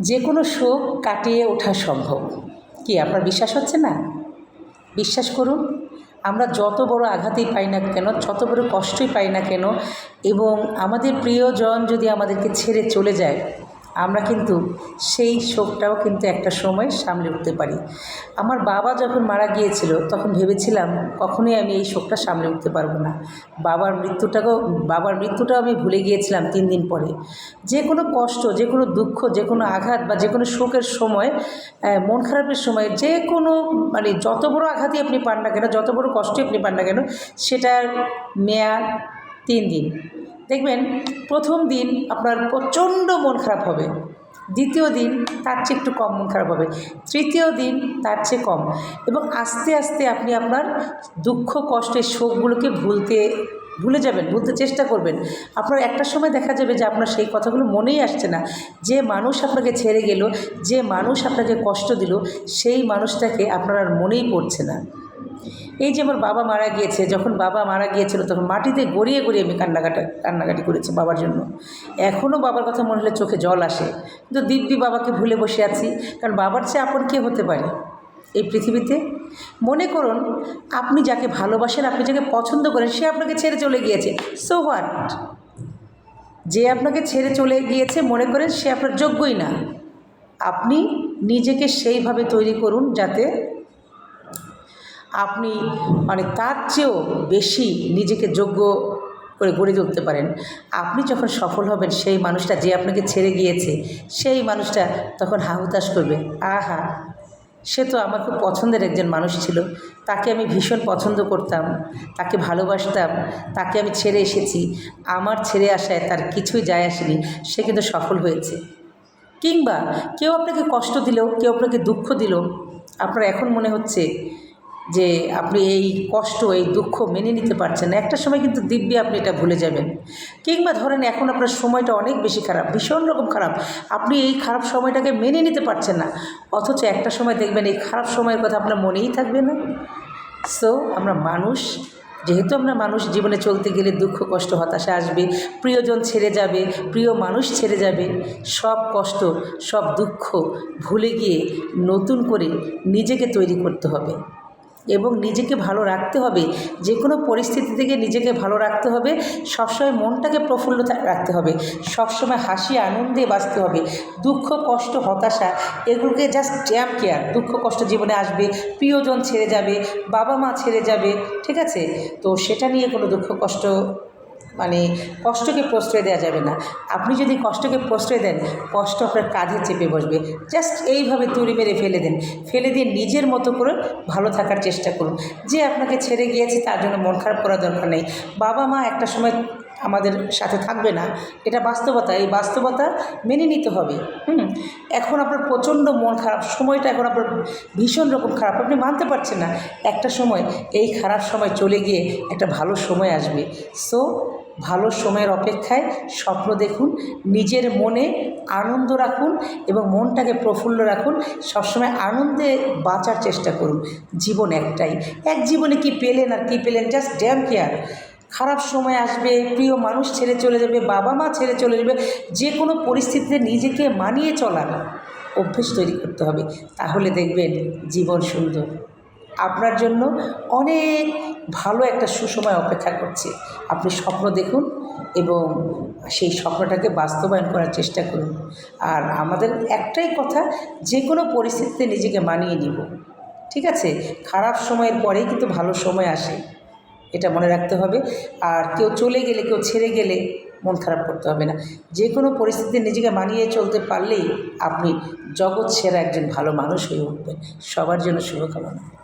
যে কোনো শোক কাটিয়ে ওঠা সম্ভব। কি, আপনার বিশ্বাস হচ্ছে না? বিশ্বাস করুন, আমরা যত বড় আঘাতই পাই না কেন, যত বড় কষ্টই পাই না কেন, এবং আমাদের প্রিয়জন যদি আমাদেরকে ছেড়ে চলে যায় আমরা কিন্তু সেই শোকটাও কিন্তু একটা সময় সামলে উঠতে পারি। আমার বাবা যখন মারা গিয়েছিল, তখন ভেবেছিলাম কখনোই আমি এই শোকটা সামলে উঠতে পারব না। বাবার মৃত্যুটাকেও, বাবার মৃত্যুটাও আমি ভুলে গিয়েছিলাম তিন দিন পরে। যে কোনো কষ্ট, যে কোনো দুঃখ, যে কোনো আঘাত বা যে কোনো শোকের সময় মন খারাপের সময় যে কোনো মানে যত বড় আঘাতই আপনি পান না কেন, যত বড় কষ্টই আপনি পান না কেন, সেটার মেয়াদ তিন দিন। দেখবেন প্রথম দিন আপনার প্রচণ্ড মন খারাপ হবে। দ্বিতীয় দিন তার চেয়ে একটু কম মন খারাপ হবে। তৃতীয় দিন তার চেয়ে কম। এবং আস্তে আস্তে আপনি আপনার দুঃখ, কষ্টের শোকগুলোকে ভুলতে, ভুলে যাবেন, ভুলতে চেষ্টা করবেন। আপনার একটা সময় দেখা যাবে যে আপনার সেই কথাগুলো মনেই আসছে না। যে মানুষ আপনাকে ছেড়ে গেল, যে মানুষ আপনাকে কষ্ট দিল, সেই মানুষটাকে আপনার আর মনেই পড়ছে না। এই যে আমার বাবা মারা গিয়েছে, যখন বাবা মারা গিয়েছিল তখন মাটিতে গড়িয়ে গড়িয়ে আমি কান্নাকাটা, কান্নাকাটি করেছি বাবার জন্য। এখনও বাবার কথা মনে হলে চোখে জল আসে। কিন্তু দিব্যি বাবাকে ভুলে বসে আছি, কারণ বাবার চেয়ে আপন কে হতে পারে এই পৃথিবীতে? মনে করুন, আপনি যাকে ভালোবাসেন, আপনি যাকে পছন্দ করেন, সে আপনাকে ছেড়ে চলে গিয়েছে। সো হোয়াট যে আপনাকে ছেড়ে চলে গিয়েছে, মনে করেন সে আপনার যোগ্যই না। আপনি নিজেকে সেইভাবে তৈরি করুন যাতে আপনি মানে তার চেয়েও বেশি নিজেকে যোগ্য করে গড়ে তুলতে পারেন। আপনি যখন সফল হবেন, সেই মানুষটা যে আপনাকে ছেড়ে গিয়েছে, সেই মানুষটা তখন হাহুতাশ করবে, আহা, সে তো আমার খুব পছন্দের একজন মানুষ ছিল। তাকে আমি ভীষণ পছন্দ করতাম, তাকে ভালোবাসতাম, তাকে আমি ছেড়ে এসেছি। আমার ছেড়ে আসায় তার কিছুই যায় আসেনি, সে কিন্তু সফল হয়েছে। কিংবা কেউ আপনাকে কষ্ট দিল কেউ আপনাকে দুঃখ দিল আপনার এখন মনে হচ্ছে যে আপনি এই কষ্ট, এই দুঃখ মেনে নিতে পারছেন না। একটা সময় কিন্তু দিব্যি আপনি এটা ভুলে যাবেন। কিংবা ধরেন এখন আপনার সময়টা অনেক বেশি খারাপ, ভীষণ রকম খারাপ। আপনি এই খারাপ সময়টাকে মেনে নিতে পারছেন না। অথচ একটা সময় দেখবেন এই খারাপ সময়ের কথা আপনার মনেই থাকবে না। সো আমরা মানুষ, যেহেতু আমরা মানুষ, জীবনে চলতে গেলে দুঃখ, কষ্ট, হতাশা আসবে, প্রিয়জন ছেড়ে যাবে, প্রিয় মানুষ ছেড়ে যাবে, সব কষ্ট, সব দুঃখ ভুলে গিয়ে নতুন করে নিজেকে তৈরি করতে হবে। এবং নিজেকে ভালো রাখতে হবে। যে কোনো পরিস্থিতি থেকে নিজেকে ভালো রাখতে হবে। সবসময় মনটাকে প্রফুল্ল রাখতে হবে। সবসময় হাসি, আনন্দে বাঁচতে হবে। দুঃখ, কষ্ট, হতাশা এগুলোকে জাস্ট ড্যাম কেয়ার দুঃখ, কষ্ট জীবনে আসবে, প্রিয়জন ছেড়ে যাবে বাবা মা ছেড়ে যাবে, ঠিক আছে? তো সেটা নিয়ে কোনো দুঃখ, কষ্ট মানে কষ্টকে প্রশ্রয় দেওয়া যাবে না। আপনি যদি কষ্টকে প্রশ্রয় দেন, কষ্ট আপনার কাঁধে চেপে বসবে। জাস্ট এইভাবে তুড়ি মেরে ফেলে দেন। ফেলে দিয়ে নিজের মতো করে ভালো থাকার চেষ্টা করুন। যে আপনাকে ছেড়ে গিয়েছে, তার জন্য মন খারাপ করার দরকার নেই। বাবা মা একটা সময় আমাদের সাথে থাকবে না। এটা বাস্তবতা। এই বাস্তবতা মেনে নিতে হবে। হুম? এখন আপনার প্রচণ্ড মন খারাপ। সময়টা এখন আপনার ভীষণ রকম খারাপ। আপনি মানতে পারছেন না। একটা সময়, এই খারাপ সময় চলে গিয়ে একটা ভালো সময় আসবে। সো ভালো সময়ের অপেক্ষায় স্বপ্ন দেখুন, নিজের মনে আনন্দ রাখুন এবং মনটাকে প্রফুল্ল রাখুন, সবসময় আনন্দে বাঁচার চেষ্টা করুন, জীবন একটাই। এক জীবনে কি পেলেন আর কি পেলেন জাস্ট ড্যাম কেয়ার খারাপ সময় আসবে, প্রিয় মানুষ ছেড়ে চলে যাবে, বাবা মা ছেড়ে চলে যাবে, যে কোনো পরিস্থিতিতে নিজেকে মানিয়ে চলার অভ্যেস তৈরি করতে হবে। তাহলে দেখবেন জীবন সুন্দর। আপনার জন্য অনেক ভালো একটা সুসময় অপেক্ষা করছে। আপনি স্বপ্ন দেখুন এবং সেই স্বপ্নটাকে বাস্তবায়ন করার চেষ্টা করুন। আর আমাদের একটাই কথা যে কোনো পরিস্থিতিতে নিজেকে মানিয়ে নিব। ঠিক আছে? খারাপ সময়ের পরেই কিন্তু ভালো সময় আসে। এটা মনে রাখতে হবে। আর কেউ চলে গেলে, কেউ ছেড়ে গেলে মন খারাপ করতে হবে না। যে কোনো পরিস্থিতিতে নিজেকে মানিয়ে চলতে পারলেই আপনি জগৎ সেরা একজন ভালো মানুষ হয়ে উঠবেন। সবার জন্য শুভকামনা।